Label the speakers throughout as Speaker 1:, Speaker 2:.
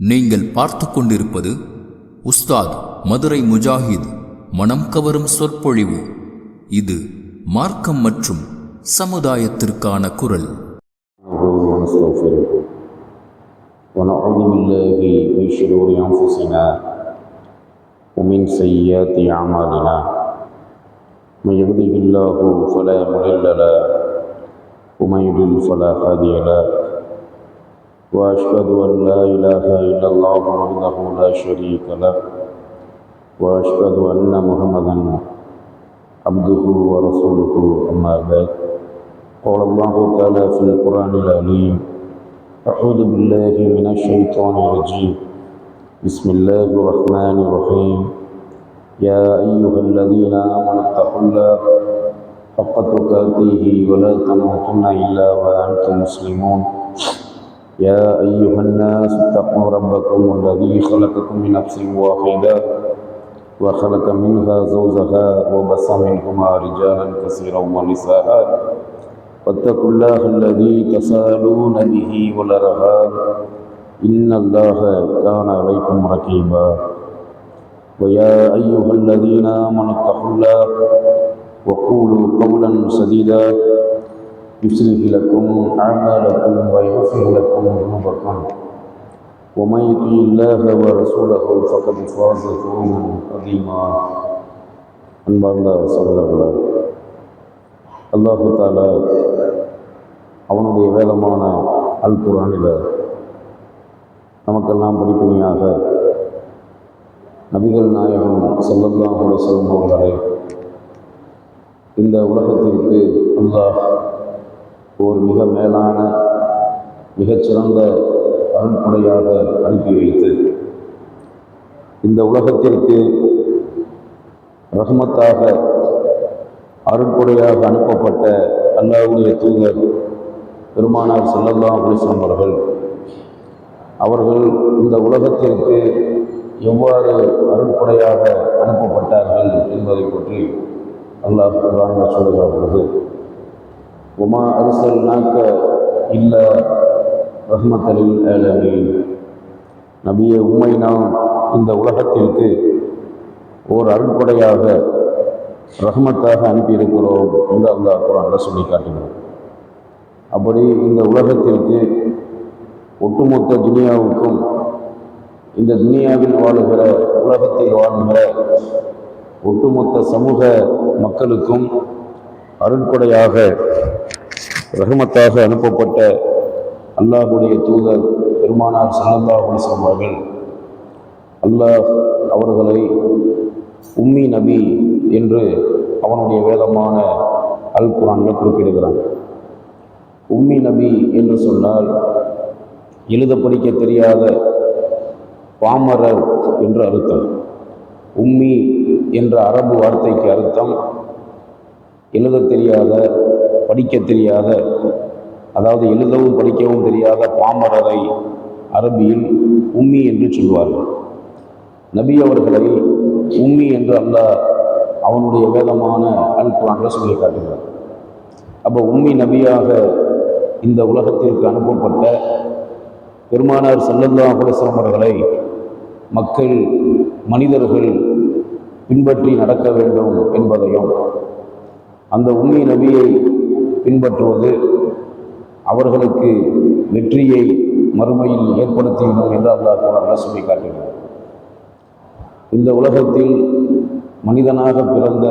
Speaker 1: நீங்கள் பார்த்து கொண்டிருப்பது உஸ்தாத் மதுரை முஜாஹித் மனம் கவரும் சொற்பொழிவு இது மார்க்கம் மற்றும் சமுதாயத்திற்கான குரல்
Speaker 2: نحمده ونستغفره ونعوذ بالله من شرور أنفسنا ومن سيئات أعمالنا من يهده الله فلا مضل له ومن يضلل فلا هادي له وأشهد أن لا إله إلا الله وحده لا شريك له وأشهد أن محمدا عبده ورسوله أما بعد. قال الله تعالى في القرآن العليم أعوذ بالله من الشيطان الرجيم. بسم الله الرحمن الرحيم. يا أيها الذين آمنوا اتقوا الله حق تقاته ولا تموتن إلا وأنتم مسلمون. يا أيها الناس اتقوا ربكم الذي خلقكم من نفس واحدة وخلق منها زوجها وبص منهما رجالا كثيرا ونساء. واتقوا الله الذي تسالون به والأرحام. إن الله كان عليكم رقيبا. ويا أيها الذين آمنوا اتقوا الله وقولوا قولا سديدا. يصلح لكم أعمالكم ويغفر لكم ذنوبكم ومن يطع الله ورسوله فقد فاز فوزا عظيما அன்பார்ந்த சகோதரர்களே அல்லாஹு தாலா அவனுடைய வேதமான அல் குரானில் நமக்கெல்லாம் படிப்பினையாக நபிகள் நாயகம் செல்லல்லாம் செல்லும் அவர்களை இந்த உலகத்திற்கு அல்லாஹ் ஒரு மிக மேலான மிகச்சிறந்த அருள்படையாக அனுப்பி வைத்து இந்த உலகத்திற்கு ரஹ்மத்தாக அருள்கொடையாக அனுப்பப்பட்ட அல்லாவுடைய தூதர் பெருமானார் செல்லல்லா அலிஸ்லாம் அவர்கள் அவர்கள் இந்த உலகத்திற்கு எவ்வாறு அருள்கொடையாக அனுப்பப்பட்டார்கள் என்பதை பற்றி அல்லாஹ் குர்ஆன் பொழுது உமா அரிசல் நாக்க இல்ல ரஹ்மத்தலில் நபிய உண்மை நாம் இந்த உலகத்திற்கு ஓர் அருட்படையாக ரஹ்மத்தாக அனுப்பியிருக்கிறோம் என்று அந்த குரானில் சொல்லி காட்டுகிறோம் அப்படி இந்த உலகத்திற்கு ஒட்டுமொத்த துனியாவுக்கும் இந்த துனியாவில் வாழுகிற உலகத்தில் வாழுகிற ஒட்டுமொத்த சமூக மக்களுக்கும் அருட்படையாக ரஹமத்தாக அனுப்பப்பட்ட அல்லாஹுடைய தூதர் பெருமானார் சனந்தா அலிஸ்லாம் அவர்கள். அல்லாஹ் அவர்களை உம்மி நபி என்று அவனுடைய வேதமான அல் குரானில் குறிப்பிடுகிறான். உம்மி நபி என்று சொன்னால் எழுத படிக்க தெரியாத பாமரர் என்று அர்த்தம். உம்மி என்ற அரபு வார்த்தைக்கு அர்த்தம் எழுத தெரியாத படிக்க தெரியாத அதாவது எழுதவும் படிக்கவும் தெரியாத பாமரரை அரபியில் உம்மி என்று சொல்வார்கள். நபி அவர்களை உம்மி என்று அல்லாஹ் அவனுடைய வேதமான அல் குரானில் சொல்லி காட்டுகிறார் அப்போ உம்மி நபியாக இந்த உலகத்திற்கு அனுப்பப்பட்ட பெருமானார் சல்லல்லா அலுவலம் அவர்களை மக்கள் மனிதர்கள் பின்பற்றி நடக்க வேண்டும் என்பதையும் அந்த உண்மை நபியை பின்பற்றுவது அவர்களுக்கு வெற்றியை மறுமையில் ஏற்படுத்திவிடும் என்று அல்லா கூட சொல்லி காட்டுகிறார் இந்த உலகத்தில் மனிதனாக பிறந்த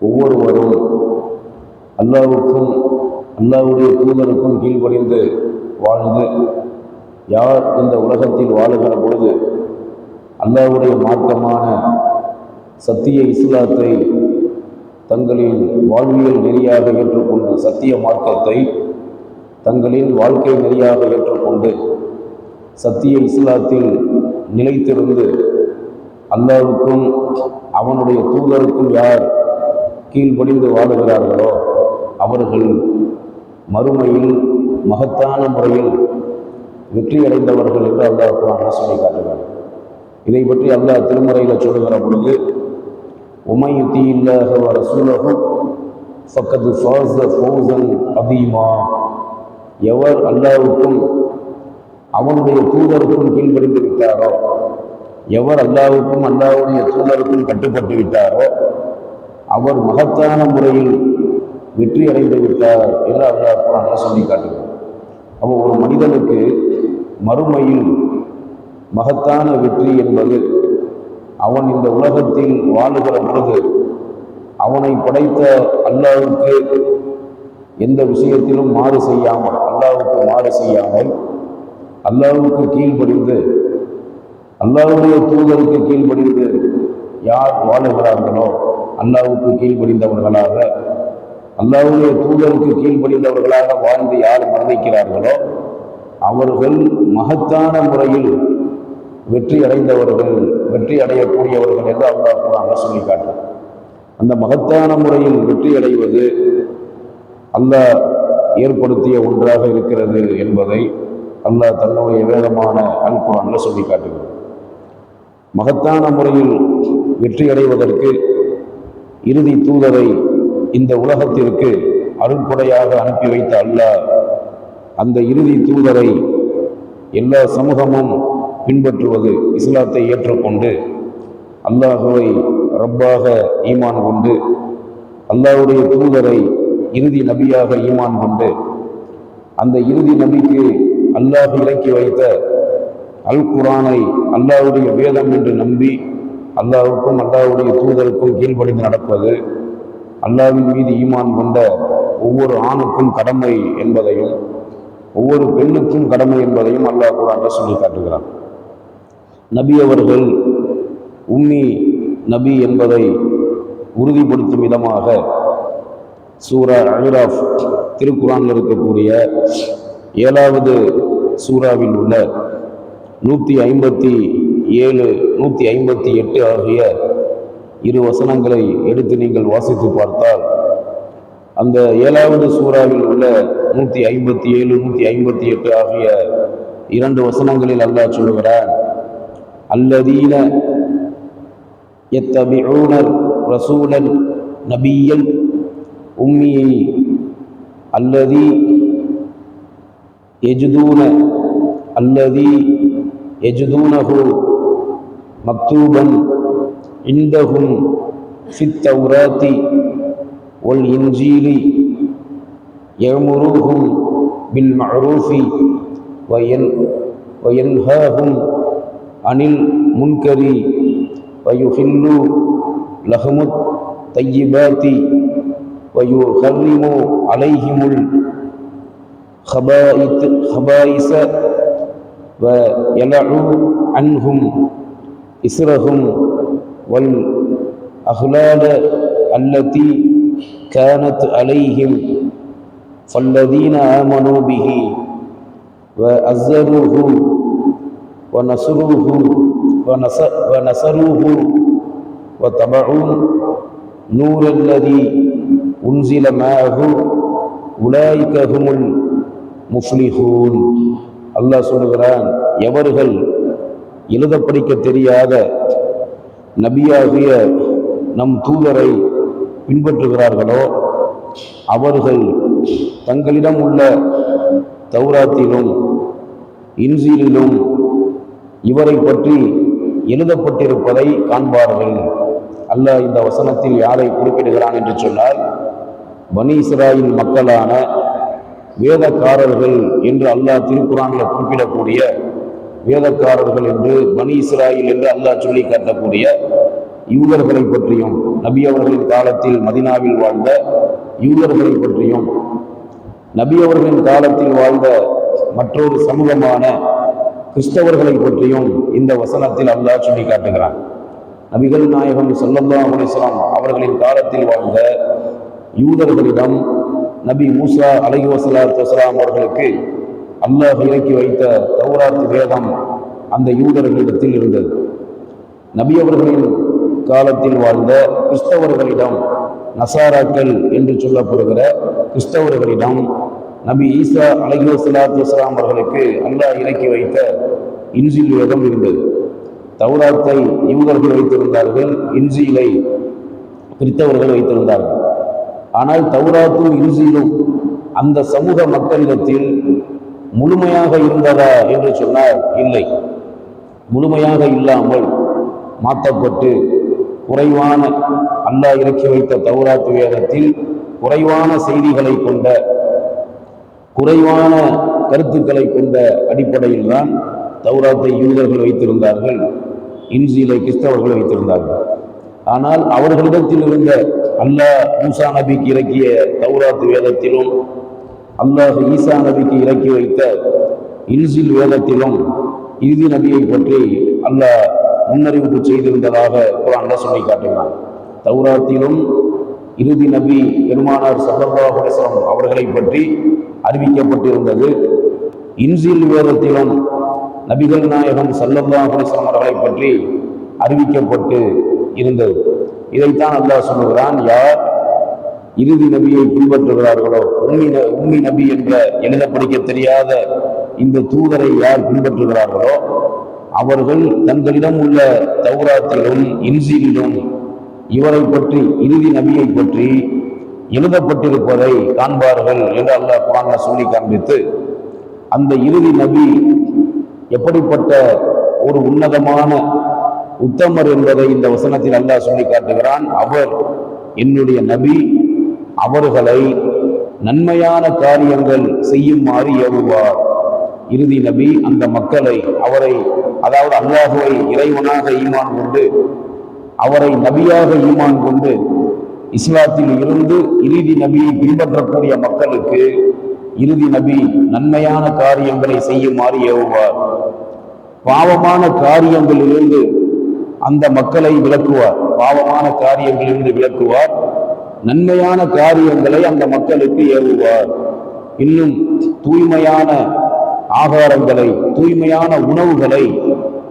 Speaker 2: ஒவ்வொருவரும் அல்லாவுக்கும் அல்லாவுடைய தூதருக்கும் கீழ்ப்படிந்து வாழ்ந்து யார் இந்த உலகத்தில் வாழுகிற பொழுது அல்லாவுடைய மார்க்கமான சத்திய இஸ்லாத்தை தங்களின் வாழ்வியல் நெறியாக ஏற்றுக்கொண்டு சத்திய மார்க்கத்தை தங்களின் வாழ்க்கை நெறியாக ஏற்றுக்கொண்டு சத்திய இஸ்லாத்தில் நிலைத்திருந்து அல்லாவுக்கும் அவனுடைய தூதருக்கும் யார் கீழ்ப்படிந்து வாழுகிறார்களோ அவர்கள் மறுமையில் மகத்தான முறையில் வெற்றியடைந்தவர்கள் என்று அல்லாஹ் குரான் சொல்லி காட்டுகிறார் இதை பற்றி அல்லாஹ் திருமறையில் சொல்லுகிற பொழுது உமையுத்தி வர சூழகம் ஃபக்கது சுவாச சோசன் அதீமா எவர் அல்லாவுக்கும் அவனுடைய தூதருக்கும் கீழ்ப்படிந்து விட்டாரோ எவர் அல்லாவுக்கும் அல்லாவுடைய தூதருக்கும் கட்டுப்பட்டு விட்டாரோ அவர் மகத்தான முறையில் வெற்றி அடைந்து விட்டார் என்று அல்லா குரானில் சொல்லி காட்டுகிறார் அப்போ ஒரு மனிதனுக்கு மறுமையில் மகத்தான வெற்றி என்பது அவன் இந்த உலகத்தில் வாழுகிற பொழுது அவனை படைத்த அல்லாவுக்கு எந்த விஷயத்திலும் மாறு செய்யாமல் அல்லாவுக்கு மாறு செய்யாமல் அல்லாவுக்கு கீழ்ப்படிந்து அல்லாவுடைய தூதருக்கு கீழ்ப்படிந்து யார் வாழுகிறார்களோ அல்லாவுக்கு கீழ்ப்படிந்தவர்களாக அல்லாவுடைய தூதருக்கு கீழ்ப்படிந்தவர்களாக வாழ்ந்து யார் மரணிக்கிறார்களோ அவர்கள் மகத்தான முறையில் வெற்றி அடைந்தவர்கள் வெற்றி அடையக்கூடியவர்கள் என்று அல்லாஹ் குரான்ல சொல்லி காட்டுறான். அந்த மகத்தான முறையில் வெற்றி அடைவது அல்லாஹ் ஏற்படுத்திய ஒன்றாக இருக்கிறது என்பதை அல்லாஹ் தன்னுடைய வேதமான அல் குரான்ல சொல்லி காட்டுகிறார் மகத்தான முறையில் வெற்றி அடைவதற்கு இறுதி தூதரை இந்த உலகத்திற்கு அருள்படையாக அனுப்பி வைத்த அல்லாஹ் அந்த இறுதி தூதரை எல்லா சமூகமும் பின்பற்றுவது இஸ்லாத்தை ஏற்றுக்கொண்டு அல்லாஹுவை ரப்பாக ஈமான் கொண்டு அல்லாஹுடைய தூதரை இறுதி நபியாக ஈமான் கொண்டு அந்த இறுதி நபிக்கு அல்லாஹ் இறக்கி வைத்த அல் குரானை அல்லாஹ்வுடைய வேதம் என்று நம்பி அல்லாஹுக்கும் அல்லாஹுடைய தூதருக்கும் கீழ்ப்படிந்து நடப்பது அல்லாவின் மீது ஈமான் கொண்ட ஒவ்வொரு ஆணுக்கும் கடமை என்பதையும் ஒவ்வொரு பெண்ணுக்கும் கடமை என்பதையும் அல்லாஹ் கூட சொல்லி காட்டுகிறான். நபி அவர்கள் உம்மி நபி என்பதை உறுதிப்படுத்தும் விதமாக சூரா அஹ்ராஃப் திருக்குறானில் இருக்கக்கூடிய ஏழாவது சூறாவில் உள்ள நூற்றி ஐம்பத்தி ஏழு நூற்றி ஐம்பத்தி எட்டு ஆகிய இரு வசனங்களை எடுத்து நீங்கள் வாசித்து பார்த்தால் அந்த ஏழாவது சூறாவில் உள்ள நூற்றி ஐம்பத்தி ஏழு நூற்றி ஐம்பத்தி எட்டு ஆகிய இரண்டு வசனங்களில் அல்லாஹ் சொல்லுகிறான் الذين يتبعون رسول نبيا أمي الذي يجدون الذي يجدونه مكتوبا عندهم في التوراة والإنجيل يأمرهم بالمعروف وين وينهاهم عن المنكر ويحل لهم الطيبات ويحرم عليهم الخبائس ويلع عنهم إسرهم والأخلال التي كانت عليهم فالذين آمنوا به وأزروه ونصروه ونص- ونصروه وتبعوا نور الذي أنزل معه أولئك هم المفلحون அல்லாஹ் சொல்லுகிறான் எவர்கள் எழுத படிக்க தெரியாத நபியாகிய நம் தூதரை பின்பற்றுகிறார்களோ அவர்கள் தங்களிடம் உள்ள தௌராத்திலும் இன்சீலிலும் இவரை பற்றி எழுதப்பட்டிருப்பதை காண்பார்கள். அல்லாஹ் இந்த வசனத்தில் யாரை குறிப்பிடுகிறான் என்று சொன்னால் பனி இஸ்ராயில் மக்களான வேதக்காரர்கள் என்று அல்லாஹ் திருக்குறானில் குறிப்பிடக்கூடிய வேதக்காரர்கள் என்று பனி இஸ்ராயில் என்று அல்லாஹ் சொல்லி காட்டக்கூடிய யூதர்களை பற்றியும் நபி அவர்களின் காலத்தில் மதினாவில் வாழ்ந்த யூதர்களை பற்றியும் நபி அவர்களின் காலத்தில் வாழ்ந்த மற்றொரு சமூகமான கிறிஸ்தவர்களை பற்றியும் இந்த வசனத்தில் அல்லாஹ் சொல்லி காட்டுகிறான். நபிகள் நாயகம் ஸல்லல்லாஹு அலைஹி அவர்களின் காலத்தில் வாழ்ந்த யூதர்களிடம் நபி மூசா அலஹி வஸலாத்து அவர்களுக்கு அல்லாஹ் இறக்கி வைத்த தௌராத் வேதம் அந்த யூதர்களிடத்தில் இருந்தது. நபி அவர்களின் காலத்தில் வாழ்ந்த கிறிஸ்தவர்களிடம் நசாராக்கள் என்று சொல்லப்படுகிற கிறிஸ்தவர்களிடம் நபி ஈசா அலைஹி சலாத்து வஸலாம் அவர்களுக்கு அல்லாஹ் இறக்கி வைத்த இன்ஜில் வேதம் இருந்தது. தௌராத்தை யூதர்கள் வைத்திருந்தார்கள் இன்ஜிலை கிறித்தவர்கள் வைத்திருந்தார்கள். ஆனால் தௌராத்தும் இன்ஜிலும் அந்த சமூக மக்களிடத்தில் முழுமையாக இருந்ததா என்று சொன்னால் இல்லை. முழுமையாக இல்லாமல் மாற்றப்பட்டு குறைவான அல்லாஹ் இறக்கி வைத்த தௌராத்து வேதத்தில் குறைவான செய்திகளை கொண்ட குறைவான கருத்துக்களை கொண்ட அடிப்படையில் தான் தௌராத்தை யூதர்கள் வைத்திருந்தார்கள் இன்சீலை கிறிஸ்தவர்கள் வைத்திருந்தார்கள். ஆனால் அவர்களிடத்தில் இருந்த அல்லாஹ் மூசா நபிக்கு இறக்கிய தௌராத்து வேதத்திலும் அல்லாஹ் ஈசா நபிக்கு இறக்கி வைத்த இன்சில் வேதத்திலும் இறுதி நபியை பற்றி அல்லாஹ் முன்னறிவிப்பு செய்திருந்ததாக குரான்ல சொல்லி காட்டுகிறான். தௌராத்திலும் இறுதி நபி பெருமானார் சல்லல்லாஹு அவர்களை பற்றி அறிவிக்கப்பட்டிருந்தது. இன்சில் வேதத்திலும் நபிகள் நாயகம் சல்லல்லாஹு அலைஹி அவர்களை பற்றி அறிவிக்கப்பட்டு இருந்தது. இதைத்தான் அல்லாஹ் சொல்லுகிறான் யார் இறுதி நபியை பின்பற்றுகிறார்களோ உண்மை உண்மை நபி என்ற எழுத படிக்க தெரியாத இந்த தூதரை யார் பின்பற்றுகிறார்களோ அவர்கள் தங்களிடம் உள்ள தௌராத்திலும் இன்சிலும் இவரை பற்றி இறுதி நபியை பற்றி எழுதப்பட்டிருப்பதை காண்பார்கள் என்று அல்லாஹ் குரான்ல சொல்லி காண்பித்து அந்த இறுதி நபி எப்படிப்பட்ட ஒரு உன்னதமான உத்தமர் என்பதை இந்த வசனத்தில் அல்லாஹ் சொல்லி காட்டுகிறான். அவர் என்னுடைய நபி அவர்களை நன்மையான காரியங்கள் செய்யுமாறு ஏவுவார். இறுதி நபி அந்த மக்களை அவரை அதாவது அல்லாஹுவை இறைவனாக ஈமான் கொண்டு அவரை நபியாக ஈமான் கொண்டு இஸ்லாத்தில் இருந்து இறுதி நபியை பின்பற்றக்கூடிய மக்களுக்கு இறுதி நபி நன்மையான காரியங்களை செய்யுமாறு ஏவுவார். பாவமான காரியங்களிலிருந்து அந்த மக்களை விளக்குவார். பாவமான காரியங்களிலிருந்து விளக்குவார். நன்மையான காரியங்களை அந்த மக்களுக்கு ஏவுவார். இன்னும் தூய்மையான ஆகாரங்களை தூய்மையான உணவுகளை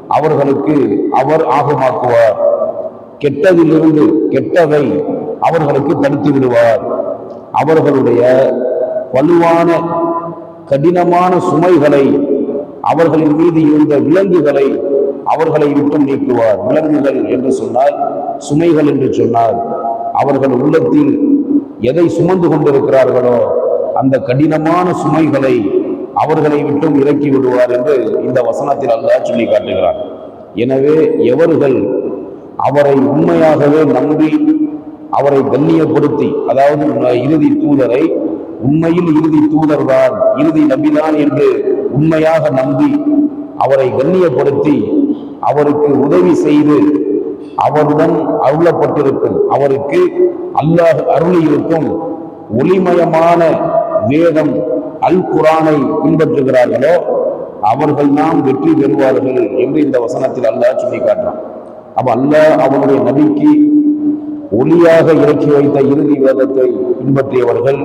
Speaker 2: அவர்களுக்கு அவர் ஆகமாக்குவார். கெட்டதிலிருந்து கெட்டதை அவர்களுக்கு தடுத்து விடுவார். அவர்களுடைய வலுவான கடினமான சுமைகளை அவர்களின் மீது இருந்த விலங்குகளை அவர்களை விட்டும் நீக்குவார். விலங்குகள் என்று சொன்னால் சுமைகள் என்று சொன்னால் அவர்கள் உள்ளத்தில் எதை சுமந்து கொண்டிருக்கிறார்களோ அந்த கடினமான சுமைகளை அவர்களை விட்டும் இறக்கி விடுவார் என்று இந்த வசனத்தில் அல்லாஹ் சொல்லி காட்டுகிறார் எனவே எவர்கள் அவரை உண்மையாகவே நம்பி அவரை கண்ணியப்படுத்தி அதாவது இறுதி தூதரை உண்மையில் இறுதி தூதர்தான் இறுதி நம்பிதான் என்று உண்மையாக நம்பி அவரை கண்ணியப்படுத்தி அவருக்கு உதவி செய்து அவருடன் அருளப்பட்டிருக்கும் அவருக்கு அல்லாஹ் அருளி இருக்கும் ஒளிமயமான வேதம் அல் குரானை பின்பற்றுகிறார்களோ அவர்கள் நாம் வெற்றி பெறுவார்கள் என்று இந்த வசனத்தில் அல்லாஹ் சொல்லி காட்டுறான் அப்ப அல்லாஹ் அவனுடைய நபிக்கு ஒளியாக இறக்கி வைத்த இறுதி வேதத்தை பின்பற்றியவர்கள்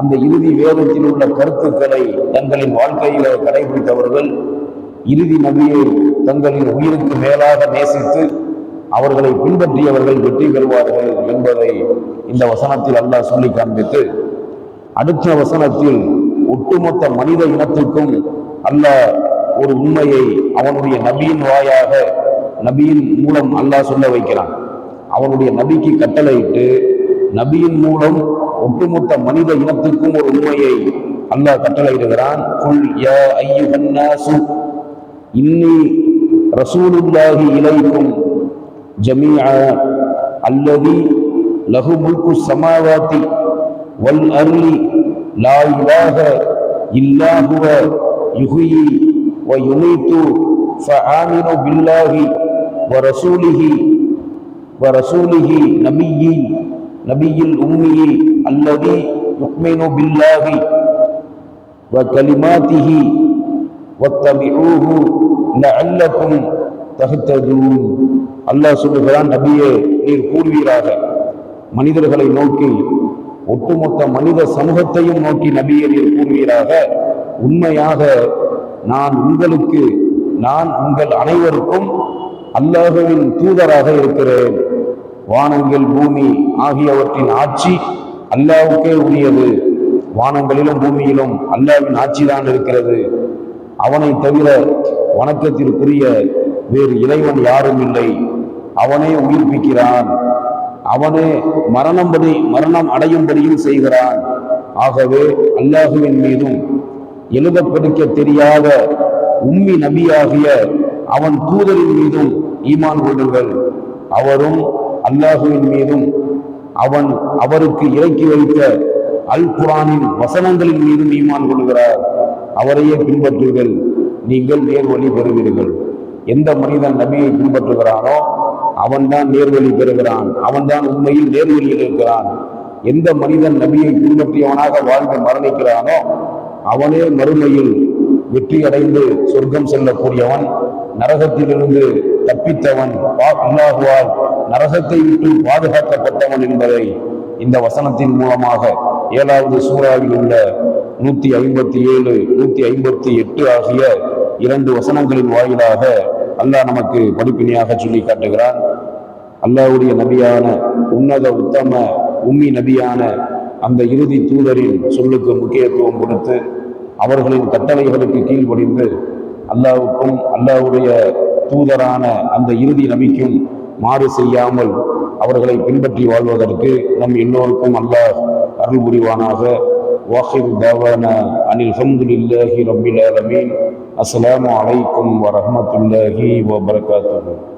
Speaker 2: அந்த இறுதி வேதத்தில் உள்ள கருத்துக்களை தங்களின் வாழ்க்கையில கடைபிடித்தவர்கள் இறுதி நபியை தங்களின் உயிருக்கு மேலாக நேசித்து அவர்களை பின்பற்றியவர்கள் வெற்றி பெறுவார்கள் என்பதை இந்த வசனத்தில் அல்லாஹ் சொல்லி காண்பித்து அடுத்த வசனத்தில் ஒட்டுமொத்த மனித இனத்திற்கும் அல்லாஹ் ஒரு உண்மையை அவனுடைய நபியின் வாயாக நபியின் மூலம் அல்லாஹ் சொல்ல வைக்கிறான். அவனுடைய நபிக்கு கட்டளையிட்டு நபியின் மூலம் ஒட்டுமொத்த மனித இனத்துக்கும் ஒரு உண்மையை அல்லாஹ் கட்டளையிடுகிறான். குல் யா ஐயுஹன் நாசு இன்னி ரசூலுல்லாஹி இலைக்கும் ஜமீஆ அல்லதி லஹு முல்கு சமாவாதி வல் அருளி லா இலாஹ இல்லா ஹுவ வ யுமீத்து ஃபஆமினு பில்லாஹி வ ரசூலிஹி வ نبي நபியி الأمي الذي يؤمن بالله وكلماته வ لعلكم வத்தபிஊஹு லஅல்லக்கும் அல்லாஹ் சொல்லுகிறான் நபியே நீர் கூறுவீராக. மனிதர்களை நோக்கி ஒட்டுமொத்த மனித சமூகத்தையும் நோக்கி நபியே நீர் கூறுவீராக. உண்மையாக நான் உங்களுக்கு நான் உங்கள் அனைவருக்கும் அல்லாஹுவின் தூதராக இருக்கிறேன். வானங்கள் பூமி ஆகியவற்றின் ஆட்சி அல்லாவுக்கே உரியது. வானங்களிலும் பூமியிலும் அல்லாவின் ஆட்சிதான் இருக்கிறது. அவனை தவிர வணக்கத்திற்குரிய வேறு இறைவன் யாரும் இல்லை. அவனே உயிர்ப்பிக்கிறான். அவனே மரணம்படி மரணம் அடையும்படியும் செய்கிறான். ஆகவே அல்லாஹுவின் மீதும் எழுத படிக்க தெரியாத உம்மி நபியாகிய அவன் தூதரின் மீதும் ஈமான் கொள்ளுங்கள். அவரும் அல்லாஹுவின் மீதும் அவன் அவருக்கு இறக்கி வைத்த அல் குரானின் வசனங்களின் மீதும் ஈமான் கொள்கிறார் அவரையே பின்பற்றுங்கள். நீங்கள் நேர்வழி பெறுவீர்கள். எந்த மனிதன் நபியை பின்பற்றுகிறானோ அவன்தான் நேர்வழி பெறுகிறான். அவன்தான் உண்மையில் நேர்வழியில் இருக்கிறான். எந்த மனிதன் நபியை பின்பற்றியவனாக வாழ்ந்து மரணிக்கிறானோ அவனே மறுமையில் வெற்றி அடைந்து சொர்க்கம் செல்லக்கூடியவன். நரகத்திலிருந்து தப்பித்தவன் அல்லாஹுவால் நரகத்தை விட்டு பாதுகாக்கப்பட்டவன் என்பதை இந்த வசனத்தின் மூலமாக ஏழாவது சூறாவில் உள்ள நூத்தி ஐம்பத்தி ஏழு நூத்தி ஐம்பத்தி எட்டு ஆகிய இரண்டு வசனங்களின் வாயிலாக அல்லாஹ் நமக்கு படிப்பினையாக சொல்லி காட்டுகிறான். அல்லாஹ்வுடைய நபியான உன்னத உத்தம உம்மி நபியான அந்த இறுதி தூதரின் சொல்லுக்கு முக்கியத்துவம் கொடுத்து அவர்களின் கட்டளைகளுக்கு கீழ்ப்படிந்து அல்லாவுக்கும் அல்லாவுடைய தூதரான அந்த இறுதி நபிக்கும் மாறு செய்யாமல் அவர்களை பின்பற்றி வாழ்வதற்கு நம் எல்லோருக்கும் அல்லாஹ் அருள் புரிவானாக. வாஹிர் தாவான அனில் ஹம்துலில்லாஹி ரபில் அலமீன் அஸ்லாம் அலைக்கும் வரமத்துல்லாஹி வபர்காத்து